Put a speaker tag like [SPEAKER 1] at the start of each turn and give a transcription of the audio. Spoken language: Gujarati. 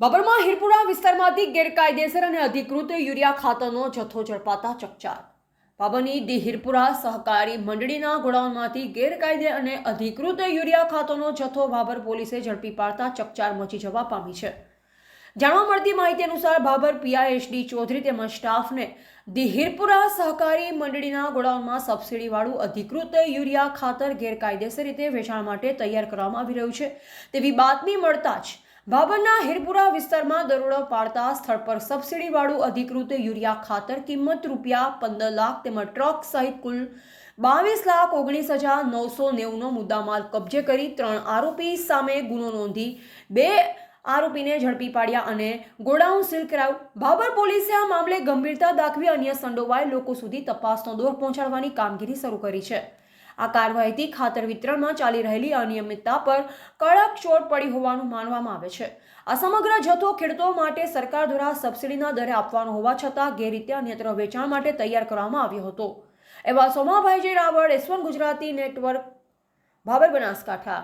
[SPEAKER 1] બાબરમાં હિરપુરા વિસ્તારમાંથી ગેરકાયદેસર અને અધિકૃત યુરિયા ખાતરનો જથ્થો ઝડપાતા ચકચાર. બાબરની ડી હિરપુરા સહકારી મંડળીના ગોડાઉનમાંથી ગેરકાયદે અને અધિકૃત યુરિયા ખાતરનો જથ્થો ભાભર પોલીસે ઝડપી પાડતા ચકચાર મચી જવા પામી છે. જાણવા મળતી માહિતી અનુસાર ભાભર પીઆઈએસડી ચૌધરી તેમજ સ્ટાફને ધી હિરપુરા સહકારી મંડળીના ગોડાઉનમાં સબસિડીવાળું અધિકૃત યુરિયા ખાતર ગેરકાયદેસર રીતે વેચાણ માટે તૈયાર કરવામાં આવી રહ્યું છે. તેવી બાતમી મળતા જ ભાભરના હિરપુરા વિસ્તારમાં દરોડો પાડતા સ્થળ પર સબસિડીવાળું અધિકૃત યુરિયા ખાતર કિંમત રૂપિયા પંદર લાખ તેમજ ટ્રક સહિત કુલ બાવીસ લાખ ઓગણીસ હજાર નવસો નેવુંનો મુદ્દામાલ કબજે કરી ત્રણ આરોપી સામે ગુનો નોંધી બે આરોપીને ઝડપી પાડ્યા અને ગોડાઉન સીલ કરાયું. બાબર પોલીસે આ મામલે ગંભીરતા દાખવી અન્ય સંડોવાયેલ લોકો સુધી તપાસનો દોર પહોંચાડવાની કામગીરી શરૂ કરી છે. આ કાર્યવાહીથી ખાતર વિતરણમાં ચાલી રહેલી અનિયમિતતા પર કડક ચોટ પડી હોવાનું માનવામાં આવે છે. આ સમગ્ર જથ્થો ખેડૂતો માટે સરકાર દ્વારા સબસિડીના દરે આપવાનો હોવા છતાં ગેરરીતે અન્યત્ર વેચાણ માટે તૈયાર કરવામાં આવ્યો હતો. એવા Somabhaiji Raval S one Gujarati network Bhabhar Banaskantha.